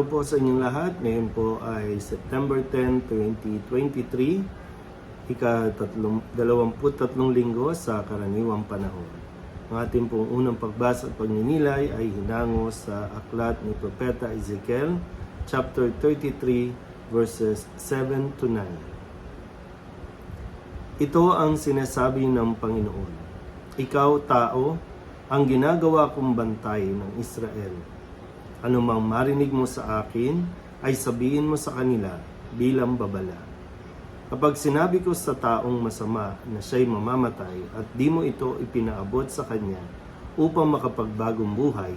araw po sa inyong lahat. Ngayon po ay September 10, 2023. Ika-23 linggo sa karaniwang panahon. Ang ating pong unang pagbasa at pagninilay ay hinango sa aklat ni Propeta Ezekiel, chapter 33, verses 7 to 9. Ito ang sinasabi ng Panginoon. Ikaw, tao, ang ginagawa kong bantay ng Israel. Ano mang marinig mo sa akin, ay sabihin mo sa kanila bilang babala. Kapag sinabi ko sa taong masama na siya'y mamamatay at di mo ito ipinaabot sa kanya upang makapagbagong buhay,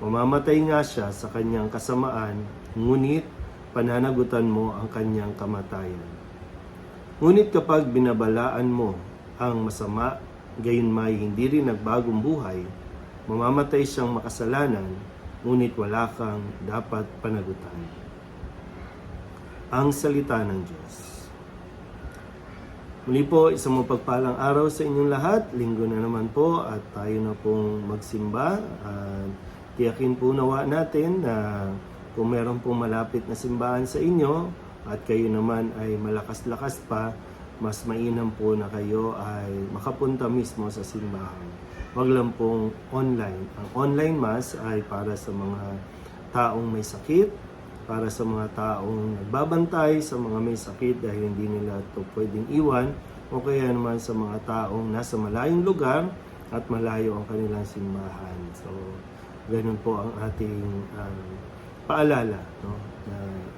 mamamatay nga siya sa kanyang kasamaan, ngunit pananagutan mo ang kanyang kamatayan. Ngunit kapag binabalaan mo ang masama, gayon may hindi rin nagbagong buhay, mamamatay siyang makasalanan, ngunit wala kang dapat panagutan. Ang Salita ng Diyos Muli po, isang mapagpalang araw sa inyong lahat. Linggo na naman po at tayo na pong magsimba. At tiyakin po nawa natin na kung meron pong malapit na simbahan sa inyo at kayo naman ay malakas-lakas pa, mas mainam po na kayo ay makapunta mismo sa simbahan. Wag lang pong online. Ang online mass ay para sa mga taong may sakit, para sa mga taong nagbabantay sa mga may sakit dahil hindi nila ito pwedeng iwan o kaya naman sa mga taong nasa malayong lugar at malayo ang kanilang simbahan. So, ganun po ang ating um, paalala. No? Na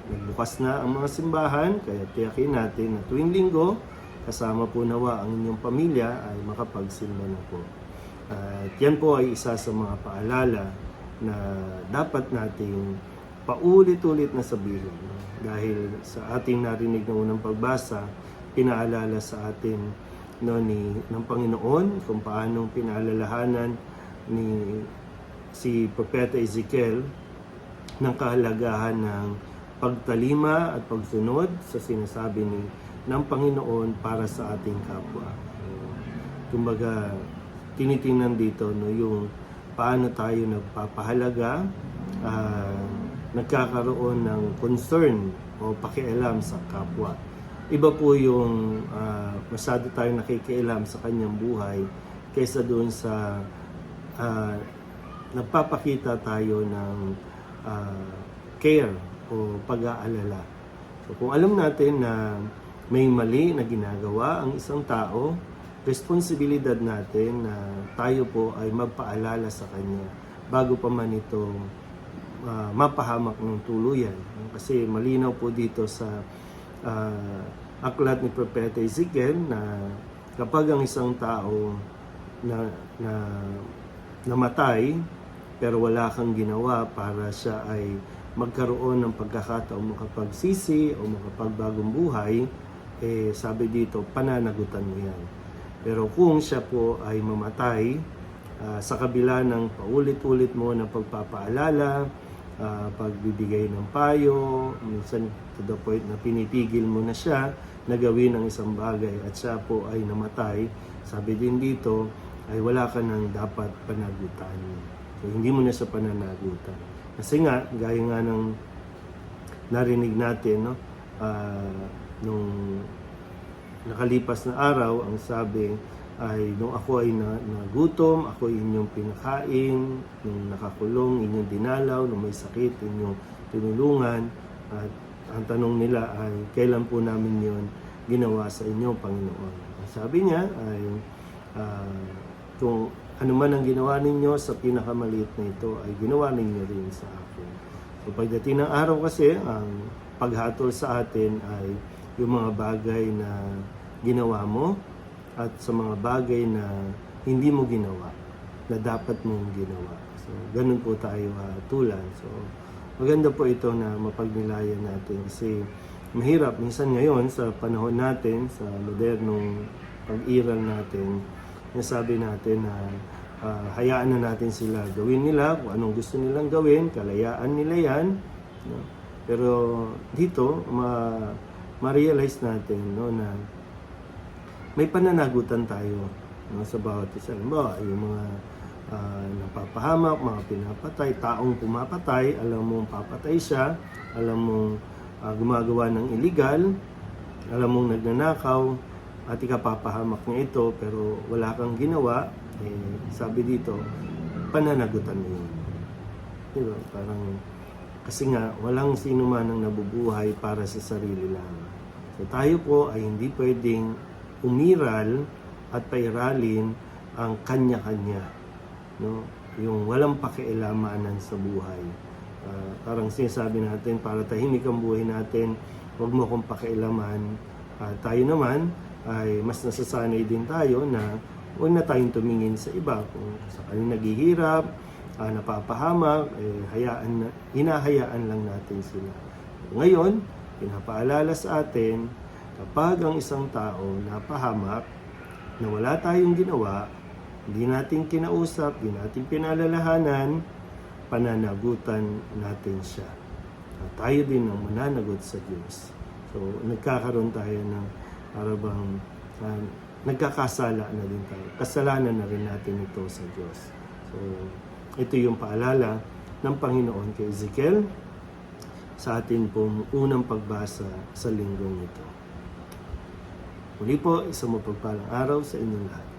nagbukas na ang mga simbahan, kaya tiyakin natin na tuwing linggo, kasama po nawa ang inyong pamilya ay makapagsimba na po. At yan po ay isa sa mga paalala na dapat nating paulit-ulit na sabihin. Dahil sa ating narinig na unang pagbasa, pinaalala sa atin no, ni, ng Panginoon kung paanong pinaalalahanan ni si Propeta Ezekiel ng kahalagahan ng pagtalima at pagsunod sa sinasabi ni ng Panginoon para sa ating kapwa. Kumbaga, tinitingnan dito no, yung paano tayo nagpapahalaga, ah, nagkakaroon ng concern o pakialam sa kapwa. Iba po yung ah, masyado tayo nakikialam sa kanyang buhay kaysa doon sa ah, nagpapakita tayo ng ah, care o pag-aalala. So kung alam natin na may mali na ginagawa ang isang tao, responsibilidad natin na tayo po ay magpaalala sa kanya bago pa man ito ah, mapahamak ng tuluyan. Kasi malinaw po dito sa ah, aklat ni Propeta Ezekiel na kapag ang isang tao na, na namatay pero wala kang ginawa para siya ay magkaroon ng pagkakataong makapagsisi o makapagbagong buhay, eh sabi dito, pananagutan mo yan. Pero kung siya po ay mamatay, ah, sa kabila ng paulit-ulit mo ng pagpapaalala, ah, pagbibigay ng payo, minsan to the point na pinipigil mo na siya na gawin ang isang bagay at siya po ay namatay, sabi din dito, ay wala ka nang dapat panagutan. So, hindi mo na siya pananagutan. Kasi nga, gaya nga ng narinig natin, no? Ah, nung nakalipas na araw, ang sabi ay nung ako ay na, nagutom, ako ay inyong pinakain, nung nakakulong, inyong dinalaw, nung may sakit, inyong tinulungan. At ang tanong nila ay, kailan po namin yon ginawa sa inyo, Panginoon? Ang sabi niya ay, ah, kung ano man ang ginawa ninyo sa pinakamaliit na ito, ay ginawa ninyo rin sa akin. So pagdating ng araw kasi, ang paghatol sa atin ay yung mga bagay na ginawa mo at sa mga bagay na hindi mo ginawa na dapat mong ginawa. So, ganun po tayo hatulan. So, maganda po ito na mapagnilayan natin kasi mahirap minsan ngayon sa panahon natin, sa modernong pag-iral natin, nasabi natin na ah, hayaan na natin sila gawin nila kung anong gusto nilang gawin, kalayaan nila yan. No? Pero dito, ma ma-realize natin no, na may pananagutan tayo no, sa bawat isa. Halimbawa, yung mga ah, napapahamak, mga pinapatay, taong pumapatay, alam mong papatay siya, alam mong ah, gumagawa ng illegal, alam mong nagnanakaw, at ikapapahamak niya ito, pero wala kang ginawa, eh, sabi dito, pananagutan mo yun. Di ba? Parang, kasi nga, walang sino man ang nabubuhay para sa sarili lang. So tayo po ay hindi pwedeng umiral at pairalin ang kanya-kanya. No? Yung walang pakialamanan sa buhay. Ah, parang sinasabi natin, para tahimik ang buhay natin, huwag mo akong pakialaman. Ah, tayo naman, ay mas nasasanay din tayo na huwag na tayong tumingin sa iba. Kung sakaling naghihirap, ah, napapahamak, eh, hayaan na, hinahayaan lang natin sila. Ngayon, pinapaalala sa atin, kapag ang isang tao napahamak, na wala tayong ginawa, hindi natin kinausap, hindi natin pinalalahanan, pananagutan natin siya. At tayo din ang mananagot sa Diyos. So, nagkakaroon tayo ng parang ah, nagkakasala na din tayo. Kasalanan na rin natin ito sa Diyos. So, ito yung paalala ng Panginoon kay Ezekiel sa atin pong unang pagbasa sa linggong ito. Muli po, isang mapagpalang araw sa inyong lahat.